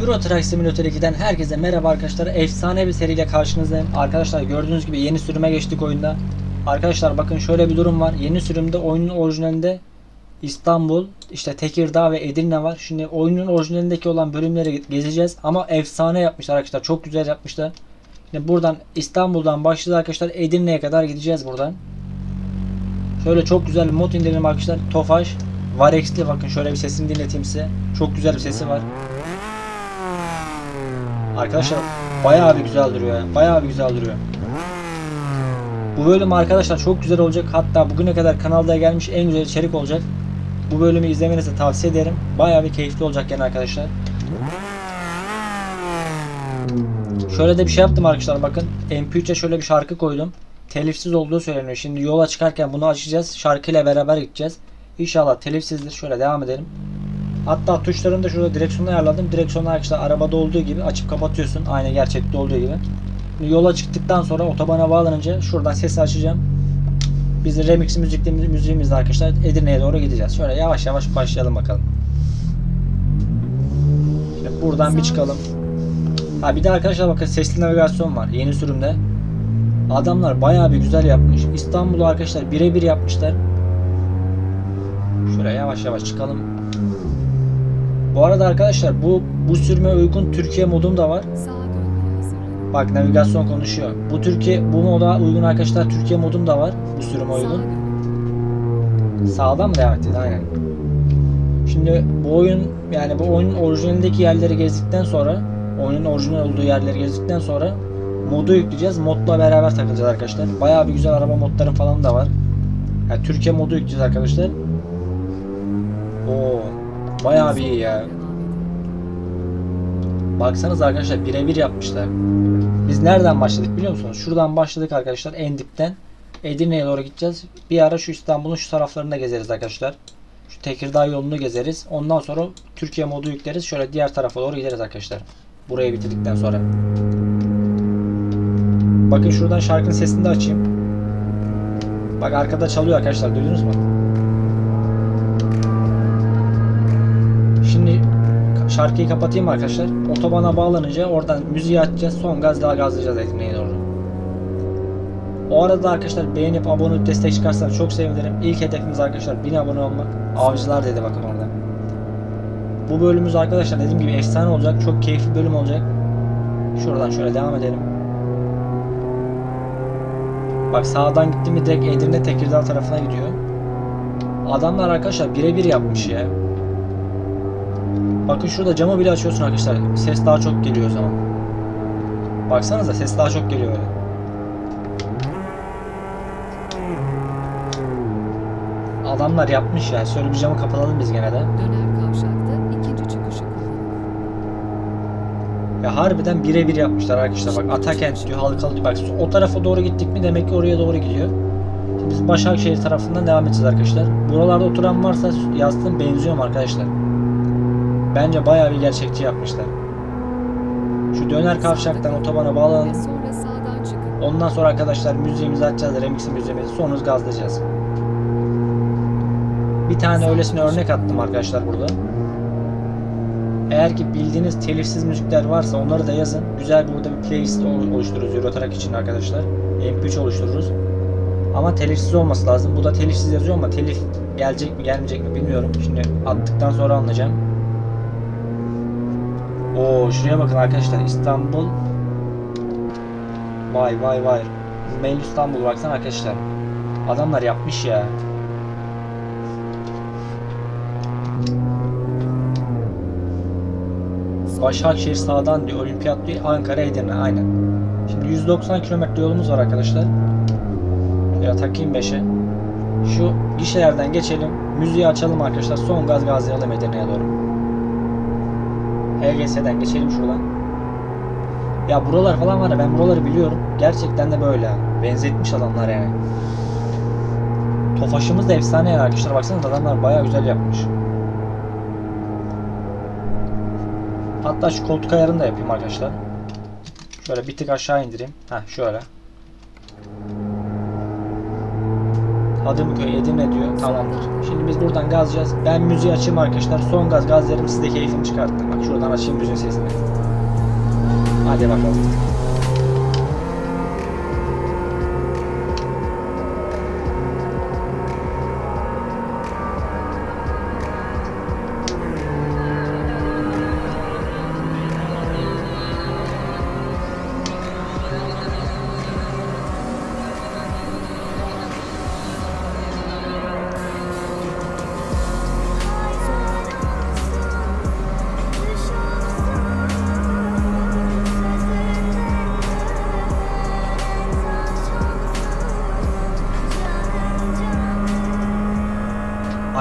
Euro Truck Simulator 2'den herkese merhaba arkadaşlar. Efsane bir seriyle karşınızdayım. Arkadaşlar gördüğünüz gibi yeni sürüme geçtik oyunda. Arkadaşlar bakın şöyle bir durum var. Yeni sürümde oyunun orijinalinde İstanbul, işte Tekirdağ ve Edirne var. Şimdi oyunun orijinalindeki olan bölümleri gezeceğiz. Ama efsane yapmışlar arkadaşlar. Çok güzel yapmışlar. Şimdi buradan İstanbul'dan başlayacağız arkadaşlar. Edirne'ye kadar gideceğiz buradan. Şöyle çok güzel bir mod indirelim arkadaşlar. Tofaş. Varex'li bakın şöyle bir sesini dinleteyim size. Çok güzel bir sesi var. Arkadaşlar bayağı bir güzel duruyor ya. Bayağı bir güzel duruyor. Bu bölüm arkadaşlar çok güzel olacak. Hatta bugüne kadar kanalda gelmiş en güzel içerik olacak. Bu bölümü izlemenizi tavsiye ederim. Bayağı bir keyifli olacak yani arkadaşlar. Şöyle de bir şey yaptım arkadaşlar bakın. MP3'e şöyle bir şarkı koydum. Telifsiz olduğu söyleniyor. Şimdi yola çıkarken bunu açacağız. Şarkıyla beraber gideceğiz. İnşallah telifsizdir. Şöyle devam edelim. Hatta tuşlarını da şurada direksiyonu ayarladım. Direksiyonu arkadaşlar arabada olduğu gibi açıp kapatıyorsun. Aynı gerçekte olduğu gibi. Yola çıktıktan sonra otobana bağlanınca şuradan sesi açacağım. Biz de remix müzikli müziğimizle arkadaşlar Edirne'ye doğru gideceğiz. Şöyle yavaş yavaş başlayalım bakalım. Şimdi buradan bir çıkalım. Ha bir de arkadaşlar bakın sesli navigasyon var yeni sürümde. Adamlar bayağı bir güzel yapmış. İstanbul'u arkadaşlar birebir yapmışlar. Şöyle yavaş yavaş çıkalım. Bu arada arkadaşlar bu bu sürüme uygun Türkiye modum da var. Bak navigasyon konuşuyor. Bu Türkiye bu moda uygun arkadaşlar Türkiye modum da var. Bu sürüme uygun. Sağdan mı devam edeceğiz? Aynen. Şimdi bu oyun yani bu oyunun orijinalindeki yerleri gezdikten sonra oyunun orijinal olduğu yerleri gezdikten sonra modu yükleyeceğiz. Modla beraber takılacağız arkadaşlar. Bayağı bir güzel araba modların falan da var. Yani Türkiye modu yükleyeceğiz arkadaşlar. Bayağı bir iyi ya. Baksanız arkadaşlar birebir yapmışlar. Biz nereden başladık biliyor musunuz? Şuradan başladık arkadaşlar en dipten. Edirne'ye doğru gideceğiz. Bir ara şu İstanbul'un şu taraflarında gezeriz arkadaşlar. Şu Tekirdağ yolunu gezeriz. Ondan sonra Türkiye modu yükleriz. Şöyle diğer tarafa doğru gideriz arkadaşlar. Burayı bitirdikten sonra. Bakın şuradan şarkının sesini de açayım. Bak arkada çalıyor arkadaşlar duydunuz mu? Şimdi şarkıyı kapatayım arkadaşlar. Otobana bağlanınca oradan müziği açacağız. Son gaz daha gazlayacağız Edirne'ye doğru. O arada arkadaşlar beğenip abone olup destek çıkarsanız çok sevinirim. İlk hedefimiz arkadaşlar 1000 abone olmak. Avcılar dedi bakın orada. Bu bölümümüz arkadaşlar dediğim gibi efsane olacak. Çok keyifli bölüm olacak. Şuradan şöyle devam edelim. Bak sağdan gittim mi direkt Edirne Tekirdağ tarafına gidiyor. Adamlar arkadaşlar birebir yapmış ya. Bakın şurada camı bile açıyorsun arkadaşlar. Ses daha çok geliyor o zaman. Baksanıza ses daha çok geliyor öyle. Adamlar yapmış ya. Şöyle bir camı kapatalım biz gene de. Döner kavşakta ikinci çıkışı. Ya harbiden birebir yapmışlar arkadaşlar. Bak Atakent diyor, Halkalı diyor. Bak o tarafa doğru gittik mi demek ki oraya doğru gidiyor. Şimdi biz Başakşehir tarafından devam edeceğiz arkadaşlar. Buralarda oturan varsa yazdım benziyor mu arkadaşlar? Bence bayağı bir gerçekçi yapmışlar. Şu döner kavşaktan otobana bağlanalım. Ondan sonra arkadaşlar müziğimizi açacağız. Remix müziğimizi sonra gazlayacağız. Bir tane öylesine örnek attım arkadaşlar burada. Eğer ki bildiğiniz telifsiz müzikler varsa onları da yazın. Güzel bir burada bir playlist ol- oluştururuz Eurotrack için arkadaşlar. MP3 oluştururuz. Ama telifsiz olması lazım. Bu da telifsiz yazıyor ama telif gelecek mi gelmeyecek mi bilmiyorum. Şimdi attıktan sonra anlayacağım. Oo şuraya bakın arkadaşlar İstanbul Vay vay vay. Mail İstanbul baksana arkadaşlar. Adamlar yapmış ya. Başakşehir sağdan diyor. Olimpiyat diyor. Ankara Edirne aynen. Şimdi 190 kilometre yolumuz var arkadaşlar. Ya takayım 5'e. Şu gişelerden geçelim. Müziği açalım arkadaşlar. Son gaz gazlayalım Edirne'ye doğru. HGS'den geçelim şuradan. Ya buralar falan var ya ben buraları biliyorum. Gerçekten de böyle. Benzetmiş adamlar yani. Tofaşımız da efsane yani arkadaşlar. Baksanıza adamlar bayağı güzel yapmış. Hatta şu koltuk ayarını da yapayım arkadaşlar. Şöyle bir tık aşağı indireyim. Heh şöyle. Hadımköy Edirne diyor. Tamamdır. Şimdi biz buradan gazlayacağız. Ben müziği açayım arkadaşlar. Son gaz gazlarım siz de keyfini çıkartın. Bak şuradan açayım müziğin sesini. Hadi bakalım.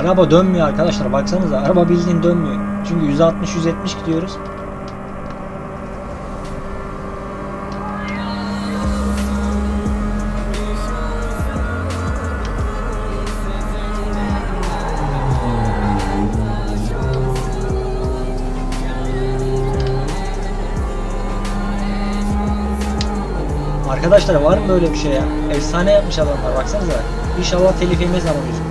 Araba dönmüyor arkadaşlar. Baksanıza araba bildiğin dönmüyor. Çünkü 160-170 gidiyoruz. Arkadaşlar var mı böyle bir şey ya? Efsane yapmış adamlar baksanıza. İnşallah telif yemez ama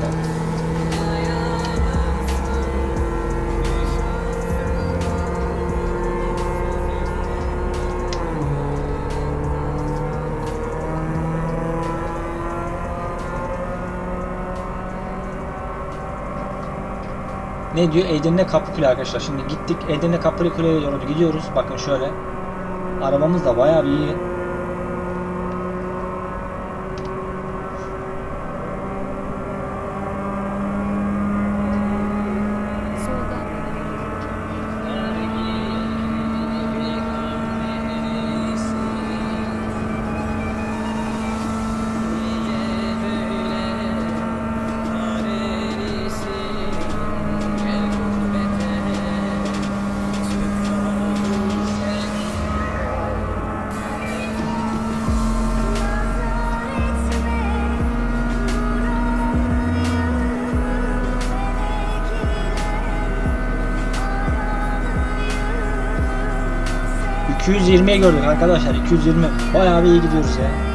Ne diyor? Edirne Kapıkule arkadaşlar. Şimdi gittik Edirne Kapıkule'ye doğru gidiyoruz. Bakın şöyle. Arabamız da bayağı bir iyi. 220'ye gördük arkadaşlar 220 bayağı bir iyi gidiyoruz ya.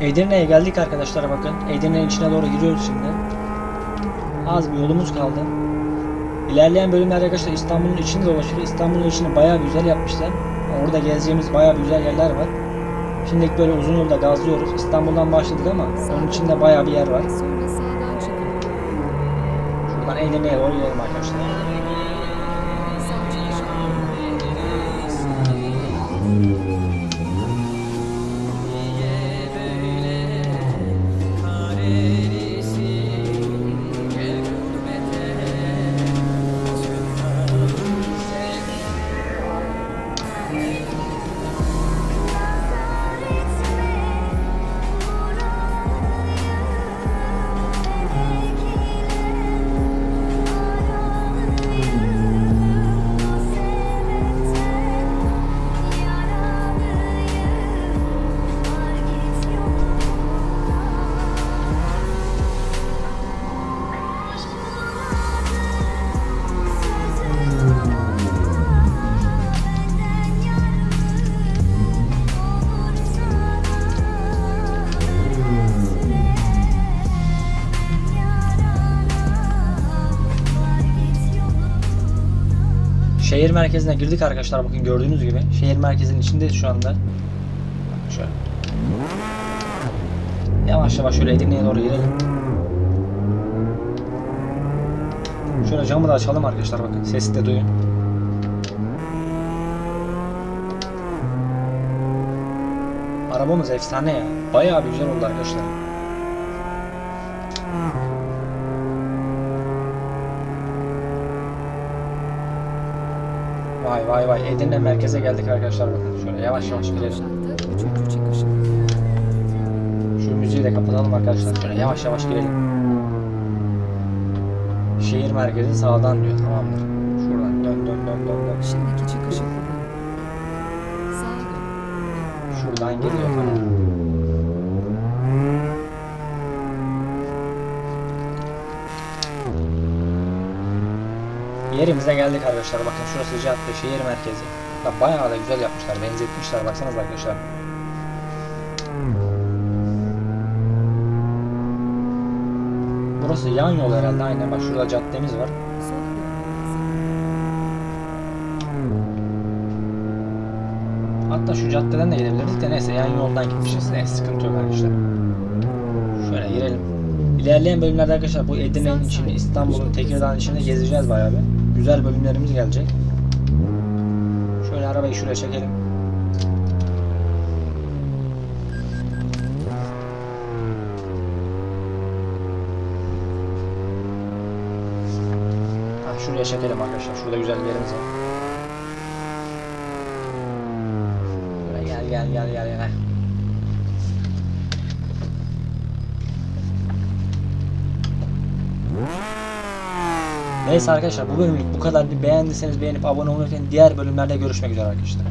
Edirne'ye geldik arkadaşlar bakın. Edirne'nin içine doğru giriyoruz şimdi. Az bir yolumuz kaldı. İlerleyen bölümlerde arkadaşlar İstanbul'un içini dolaşıyor. İstanbul'un içini bayağı güzel yapmışlar. Orada gezeceğimiz bayağı güzel yerler var. Şimdilik böyle uzun yolda gazlıyoruz. İstanbul'dan başladık ama onun içinde bayağı bir yer var. Buradan Edirne'ye doğru gidelim arkadaşlar. Şehir merkezine girdik arkadaşlar bakın gördüğünüz gibi. Şehir merkezinin içindeyiz şu anda. Şöyle. Yavaş yavaş şöyle Edirne'ye doğru girelim. Şöyle camı da açalım arkadaşlar bakın sesi de duyun. Arabamız efsane ya. Bayağı bir güzel oldu arkadaşlar. Vay vay vay Edirne merkeze geldik arkadaşlar bakın şöyle yavaş yavaş girelim. Şu müziği de kapatalım arkadaşlar şöyle yavaş yavaş girelim. Şehir merkezi sağdan diyor tamamdır. Şuradan dön dön dön dön dön. Şimdiki çıkışı kullan. Sağa dön. Şuradan geliyor tamam. Yerimize geldik arkadaşlar. Bakın şurası cadde, şehir merkezi. Ya bayağı da güzel yapmışlar, benzetmişler. Baksanıza arkadaşlar. Burası yan yol herhalde aynen. Bak şurada caddemiz var. Hatta şu caddeden de gidebilirdik de neyse yan yoldan gitmişiz. Neyse sıkıntı yok arkadaşlar. Şöyle girelim. İlerleyen bölümlerde arkadaşlar bu Edirne'nin içini, İstanbul'un, Tekirdağ'ın içinde gezeceğiz bayağı bir. Güzel bölümlerimiz gelecek. Şöyle arabayı şuraya çekelim. Ha, şuraya çekelim arkadaşlar. Şurada güzel bir yerimiz var. Neyse arkadaşlar bu bölümlük bu kadar beğendiyseniz beğenip abone olmayı unutmayın. Diğer bölümlerde görüşmek üzere arkadaşlar.